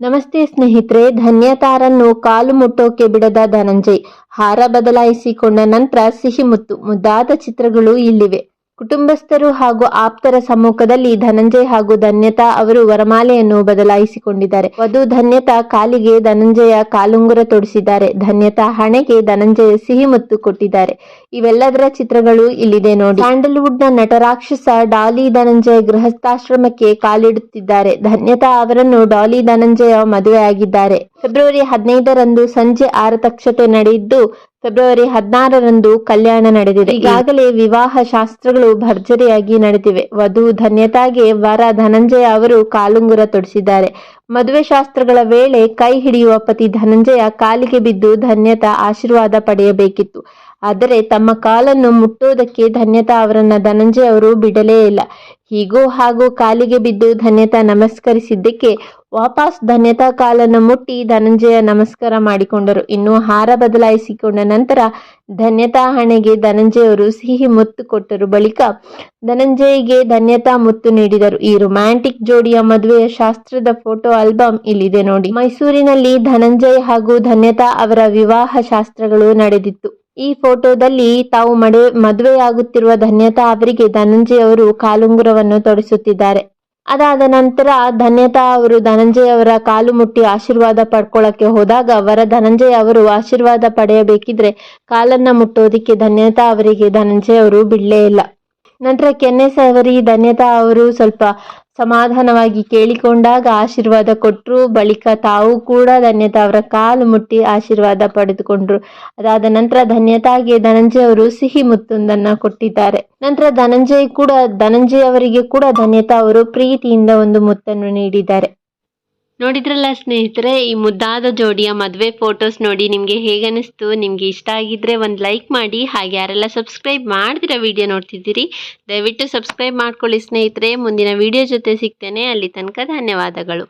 ನಮಸ್ತೆ ಸ್ನೇಹಿತರೆ, ಧನ್ಯತಾರನ್ನು ಕಾಲು ಮುಟ್ಟೋಕೆ ಬಿಡದ ಧನಂಜಯ್. ಹಾರ ಬದಲಾಯಿಸಿಕೊಂಡ ನಂತರ ಸಿಹಿ ಮುತ್ತು ಮುದ್ದಾದ ಚಿತ್ರಗಳು ಇಲ್ಲಿವೆ. ಕುಟುಂಬಸ್ಥರು ಹಾಗೂ ಆಪ್ತರ ಸಮ್ಮುಖದಲ್ಲಿ ಧನಂಜಯ್ ಹಾಗೂ ಧನ್ಯತಾ ಅವರು ವರಮಾಲೆಯನ್ನು ಬದಲಾಯಿಸಿಕೊಂಡಿದ್ದಾರೆ. ವಧು ಧನ್ಯತಾ ಕಾಲಿಗೆ ಧನಂಜಯ ಕಾಲುಂಗುರ ತೊಡಿಸಿದ್ದಾರೆ. ಧನ್ಯತಾ ಹಣೆಗೆ ಧನಂಜಯ ಸಿಹಿ ಮುತ್ತು ಕೊಟ್ಟಿದ್ದಾರೆ. ಇವೆಲ್ಲದರ ಚಿತ್ರಗಳು ಇಲ್ಲಿದೆ ನೋಡಿ. ಸ್ಯಾಂಡಲ್ವುಡ್ನ ನಟರಾಕ್ಷಸ ಡಾಲಿ ಧನಂಜಯ ಗೃಹಸ್ಥಾಶ್ರಮಕ್ಕೆ ಕಾಲಿಡುತ್ತಿದ್ದಾರೆ. ಧನ್ಯತಾ ಅವರನ್ನು ಡಾಲಿ ಧನಂಜಯ ಮದುವೆಯಾಗಿದ್ದಾರೆ. ಫೆಬ್ರವರಿ ಹದಿನೈದರಂದು ಸಂಜೆ ಆರತಕ್ಷತೆ ನಡೆಯಿದ್ದು ಫೆಬ್ರವರಿ ಹದಿನಾರರಂದು ಕಲ್ಯಾಣ ನಡೆದಿದೆ. ಈಗಾಗಲೇ ವಿವಾಹ ಶಾಸ್ತ್ರಗಳು ಭರ್ಜರಿಯಾಗಿ ನಡೆದಿವೆ. ವಧು ಧನ್ಯತಾಗೆ ವರ ಧನಂಜಯ ಅವರು ಕಾಲುಂಗುರ ತೊಡಿಸಿದ್ದಾರೆ. ಮದುವೆ ಶಾಸ್ತ್ರಗಳ ವೇಳೆ ಕೈ ಹಿಡಿಯುವ ಪತಿ ಧನಂಜಯ ಕಾಲಿಗೆ ಬಿದ್ದು ಧನ್ಯತಾ ಆಶೀರ್ವಾದ ಪಡೆಯಬೇಕಿತ್ತು. ಆದರೆ ತಮ್ಮ ಕಾಲನ್ನು ಮುಟ್ಟೋದಕ್ಕೆ ಧನ್ಯತಾ ಅವರನ್ನ ಧನಂಜಯ ಅವರು ಬಿಡಲೇ ಇಲ್ಲ. ಹೀಗೂ ಹಾಗೂ ಕಾಲಿಗೆ ಬಿದ್ದು ಧನ್ಯತಾ ನಮಸ್ಕರಿಸಿದ್ದಕ್ಕೆ ವಾಪಸ್ ಧನ್ಯತಾ ಕಾಲನ್ನು ಮುಟ್ಟಿ ಧನಂಜಯ ನಮಸ್ಕಾರ ಮಾಡಿಕೊಂಡರು. ಇನ್ನು ಹಾರ ಬದಲಾಯಿಸಿಕೊಂಡ ನಂತರ ಧನ್ಯತಾ ಹಣೆಗೆ ಧನಂಜಯ ಅವರು ಸಿಹಿ ಮುತ್ತು ಕೊಟ್ಟರು. ಬಳಿಕ ಧನಂಜಯ್ಗೆ ಧನ್ಯತಾ ಮುತ್ತು ನೀಡಿದರು. ಈ ರೊಮ್ಯಾಂಟಿಕ್ ಜೋಡಿಯ ಮದುವೆಯ ಶಾಸ್ತ್ರದ ಫೋಟೋ ಆಲ್ಬಮ್ ಇಲ್ಲಿದೆ ನೋಡಿ. ಮೈಸೂರಿನಲ್ಲಿ ಧನಂಜಯ್ ಹಾಗೂ ಧನ್ಯತಾ ಅವರ ವಿವಾಹ ಶಾಸ್ತ್ರಗಳು ನಡೆದಿತ್ತು. ಈ ಫೋಟೋದಲ್ಲಿ ತಾವು ಮಡೆ, ಮದುವೆಯಾಗುತ್ತಿರುವ ಧನ್ಯತಾ ಅವರಿಗೆ ಧನಂಜಯ ಅವರು ಕಾಲುಂಗುರವನ್ನು ತೊಡಿಸುತ್ತಿದ್ದಾರೆ. ಅದಾದ ನಂತರ ಧನ್ಯತಾ ಅವರು ಧನಂಜಯ ಅವರ ಕಾಲು ಮುಟ್ಟಿ ಆಶೀರ್ವಾದ ಪಡ್ಕೊಳ್ಳಕ್ಕೆ ಹೋದಾಗ ವರ ಧನಂಜಯ ಅವರು ಆಶೀರ್ವಾದ ಪಡೆಯಬೇಕಿದ್ರೆ ಕಾಲನ್ನ ಮುಟ್ಟೋದಿಕ್ಕೆ ಧನ್ಯತಾ ಅವರಿಗೆ ಧನಂಜಯ ಅವರು ಬಿಡಲೇ ಇಲ್ಲ. ನಂತರ ಕೆನ್ನೆ ಸವರಿ ಧನ್ಯತಾ ಅವರು ಸ್ವಲ್ಪ ಸಮಾಧಾನವಾಗಿ ಕೇಳಿಕೊಂಡಾಗ ಆಶೀರ್ವಾದ ಕೊಟ್ಟರು ಬಳಿಕ ತಾವು ಕೂಡ ಧನ್ಯತಾ ಅವರ ಕಾಲು ಮುಟ್ಟಿ ಆಶೀರ್ವಾದ ಪಡೆದುಕೊಂಡ್ರು. ಅದಾದ ನಂತರ ಧನ್ಯತಾಗೆ ಧನಂಜಯ ಅವರು ಸಿಹಿ ಮುತ್ತೊಂದನ್ನ ಕೊಟ್ಟಿದ್ದಾರೆ. ನಂತರ ಧನಂಜಯ್ ಕೂಡ, ಧನಂಜಯ್ ಅವರಿಗೆ ಕೂಡ ಧನ್ಯತಾ ಅವರು ಪ್ರೀತಿಯಿಂದ ಒಂದು ಮುತ್ತನ್ನು ನೀಡಿದ್ದಾರೆ. ನೋಡಿದ್ರಲ್ಲ ಸ್ನೇಹಿತರೆ, ಈ ಮುದ್ದಾದ ಜೋಡಿಯ ಮದುವೆ ಫೋಟೋಸ್ ನೋಡಿ ನಿಮಗೆ ಹೇಗನ್ನಿಸ್ತು? ನಿಮಗೆ ಇಷ್ಟ ಆಗಿದ್ರೆ ಒಂದು ಲೈಕ್ ಮಾಡಿ, ಹಾಗೆ ಯಾರೆಲ್ಲ ಸಬ್ಸ್ಕ್ರೈಬ್ ಮಾಡಿದಿರೋ ವಿಡಿಯೋ ನೋಡ್ತಿದ್ದೀರಿ, ದಯವಿಟ್ಟು ಸಬ್ಸ್ಕ್ರೈಬ್ ಮಾಡ್ಕೊಳ್ಳಿ ಸ್ನೇಹಿತರೆ. ಮುಂದಿನ ವಿಡಿಯೋ ಜೊತೆ ಸಿಗ್ತೇನೆ. ಅಲ್ಲಿ ತನಕ ಧನ್ಯವಾದಗಳು.